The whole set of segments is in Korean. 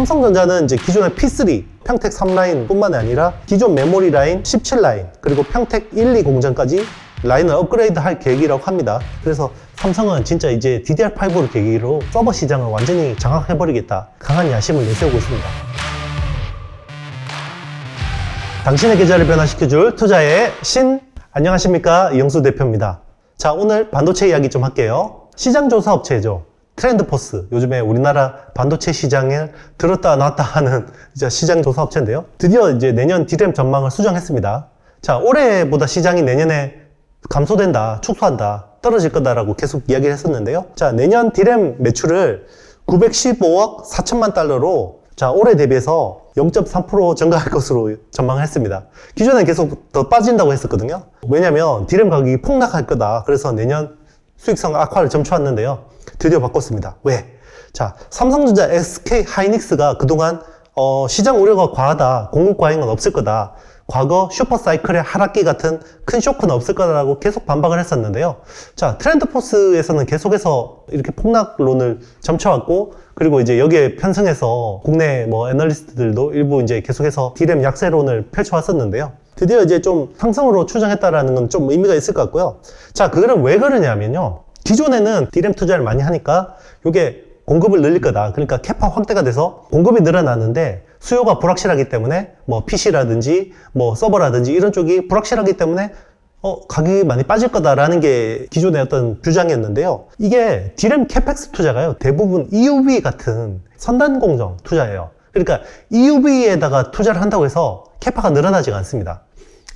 삼성전자는 이제 기존의 P3 평택 3라인 뿐만 아니라 기존 메모리 라인 17라인 그리고 평택 1, 2 공정까지 라인을 업그레이드 할 계획이라고 합니다. 그래서 삼성은 진짜 이제 DDR5를 계기로 서버 시장을 완전히 장악해버리겠다. 강한 야심을 내세우고 있습니다. 당신의 계좌를 변화시켜줄 투자의 신 안녕하십니까 이영수 대표입니다 자 오늘 반도체 이야기 좀 할게요 시장조사 업체죠 트렌드 포스 요즘에 우리나라 반도체 시장에 들었다 놨다 하는 이제 시장 조사 업체인데요 드디어 이제 내년 디램 전망을 수정했습니다 자 올해보다 시장이 내년에 감소된다 축소한다 떨어질 거다라고 계속 이야기를 했었는데요 자 내년 디램 매출을 915억 4천만 달러로 자, 올해 대비해서 0.3% 증가할 것으로 전망을 했습니다. 기존엔 계속 더 빠진다고 했었거든요. 왜냐면 디램 가격이 폭락할 거다. 그래서 내년 수익성 악화를 점쳐왔는데요. 드디어 바꿨습니다. 왜? 자, 삼성전자, SK 하이닉스가 그동안 어, 시장 우려가 과하다. 공급 과잉은 없을 거다. 과거 슈퍼사이클의 하락기 같은 큰 쇼크는 없을 거라고 계속 반박을 했었는데요. 자, 트렌드포스에서는 계속해서 이렇게 폭락론을 점쳐왔고, 그리고 이제 여기에 편성해서 국내 뭐 애널리스트들도 일부 이제 계속해서 디램 약세론을 펼쳐왔었는데요. 드디어 이제 좀 상승으로 추정했다라는 건 좀 의미가 있을 것 같고요. 자, 그거는 왜 그러냐면요. 기존에는 디램 투자를 많이 하니까 이게 공급을 늘릴 거다. 그러니까 캐파 확대가 돼서 공급이 늘어나는데 수요가 불확실하기 때문에 뭐 PC라든지 뭐 서버라든지 이런 쪽이 불확실하기 때문에 어, 가격이 많이 빠질 거다라는 게 기존의 어떤 주장이었는데요. 이게 디램 캐펙스 투자가요. 대부분 EUV 같은 선단 공정 투자예요. 그러니까 EUV에다가 투자를 한다고 해서 캐파가 늘어나지가 않습니다.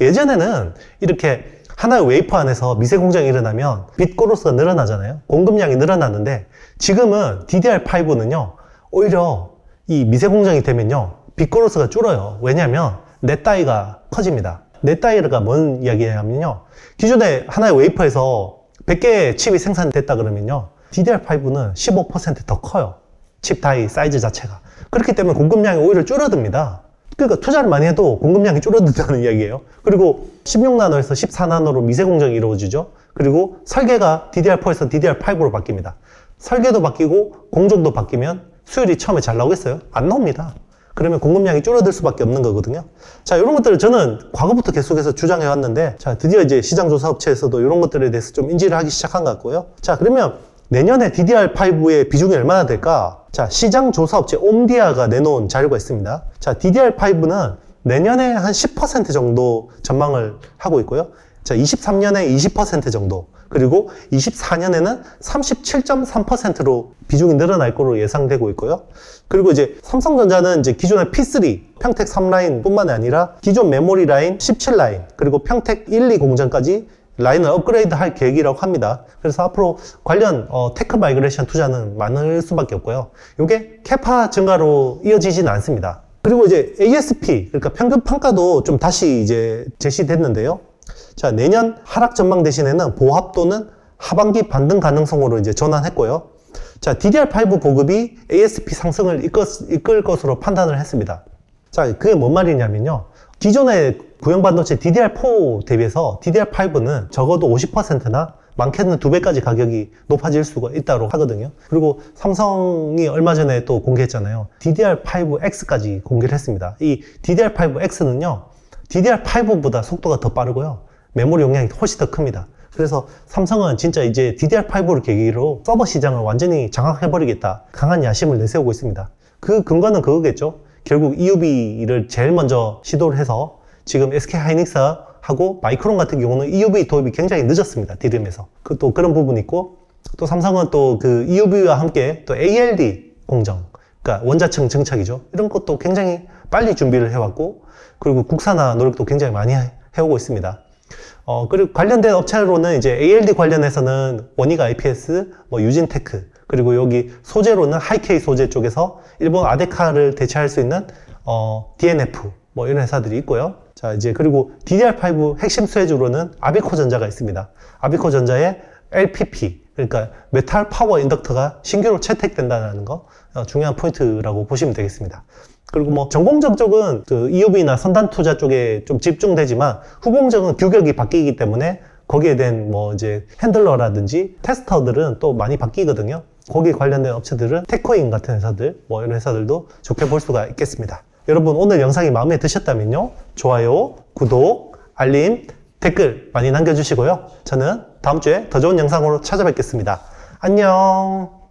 예전에는 이렇게 하나의 웨이퍼 안에서 미세 공정이 일어나면 빛 코로스가 늘어나잖아요. 공급량이 늘어나는데 지금은 DDR5는요. 오히려 이 미세 공정이 되면요. 빛 코로스가 줄어요. 왜냐하면 넷 다이가 커집니다. 넷 다이가 뭔 이야기냐면요. 기존에 하나의 웨이퍼에서 100개의 칩이 생산됐다 그러면요. DDR5는 15%더 커요. 칩 다이 사이즈 자체가. 그렇기 때문에 공급량이 오히려 줄어듭니다. 그러니까 투자를 많이 해도 공급량이 줄어든다는 이야기예요. 그리고 16나노에서 14나노로 미세 공정이 이루어지죠. 그리고 설계가 DDR4에서 DDR5로 바뀝니다. 설계도 바뀌고 공정도 바뀌면 수율이 처음에 잘 나오겠어요? 안 나옵니다. 그러면 공급량이 줄어들 수밖에 없는 거거든요. 자, 이런 것들을 저는 과거부터 계속해서 주장해 왔는데, 자, 드디어 이제 시장조사 업체에서도 이런 것들에 대해서 좀 인지를 하기 시작한 것 같고요. 자, 그러면 내년에 DDR5의 비중이 얼마나 될까? 자, 시장 조사 업체 옴디아가 내놓은 자료가 있습니다. 자, DDR5는 내년에 한 10% 정도 전망을 하고 있고요. 자, 23년에 20% 정도. 그리고 24년에는 37.3%로 비중이 늘어날 거로 예상되고 있고요. 그리고 이제 삼성전자는 이제 기존의 P3, 평택 3라인 뿐만 아니라 기존 메모리 라인 17라인, 그리고 평택 1, 2 공정까지 라인을 업그레이드 할 계획이라고 합니다. 그래서 앞으로 관련 어, 테크 마이그레이션 투자는 많을 수밖에 없고요. 이게 캐파 증가로 이어지지는 않습니다. 그리고 이제 ASP, 그러니까 평균 평가도 좀 다시 이제 제시됐는데요. 자, 내년 하락 전망 대신에는 보합 또는 하반기 반등 가능성으로 이제 전환했고요. 자, DDR5 보급이 ASP 상승을 이끌, 이끌 것으로 판단을 했습니다. 자, 그게 뭔 말이냐면요. 기존의 구형 반도체 DDR4 대비해서 DDR5는 적어도 50%나 많게는 두 배까지 가격이 높아질 수가 있다고 하거든요. 그리고 삼성이 얼마 전에 또 공개했잖아요. DDR5X까지 공개를 했습니다. 이 DDR5X는요, DDR5보다 속도가 더 빠르고요. 메모리 용량이 훨씬 더 큽니다. 그래서 삼성은 진짜 이제 DDR5를 계기로 서버 시장을 완전히 장악해버리겠다. 강한 야심을 내세우고 있습니다. 그 근거는 그거겠죠. 결국 EUV를 제일 먼저 시도를 해서 지금 SK 하이닉스하고 마이크론 같은 경우는 EUV 도입이 굉장히 늦었습니다. 디램에서. 그 또 그런 부분이 있고 또 삼성은 또 그 EUV와 함께 또 ALD 공정, 그러니까 원자층 증착이죠. 이런 것도 굉장히 빨리 준비를 해왔고 그리고 국산화 노력도 굉장히 많이 해- 해오고 있습니다. 어, 그리고 관련된 업체로는 이제 ALD 관련해서는 원익 IPS, 뭐 유진테크, 그리고 여기 소재로는 하이케이 소재 쪽에서 일본 아데카를 대체할 수 있는 어, DNF, 뭐 이런 회사들이 있고요. 자, 이제 그리고 DDR5 핵심 수혜주로는 아비코 전자가 있습니다. 아비코 전자의 LPP, 그러니까 메탈 파워 인덕터가 신규로 채택된다는 거 어, 중요한 포인트라고 보시면 되겠습니다. 그리고 뭐 전공정 쪽은 그 EUV나 선단 투자 쪽에 좀 집중되지만 후공정은 규격이 바뀌기 때문에 거기에 대한 뭐 이제 핸들러라든지 테스터들은 또 많이 바뀌거든요. 거기 관련된 업체들은 테코인 같은 회사들, 뭐 이런 회사들도 좋게 볼 수가 있겠습니다. 여러분 오늘 영상이 마음에 드셨다면요. 좋아요, 구독, 알림, 댓글 많이 남겨주시고요. 저는 다음 주에 더 좋은 영상으로 찾아뵙겠습니다. 안녕!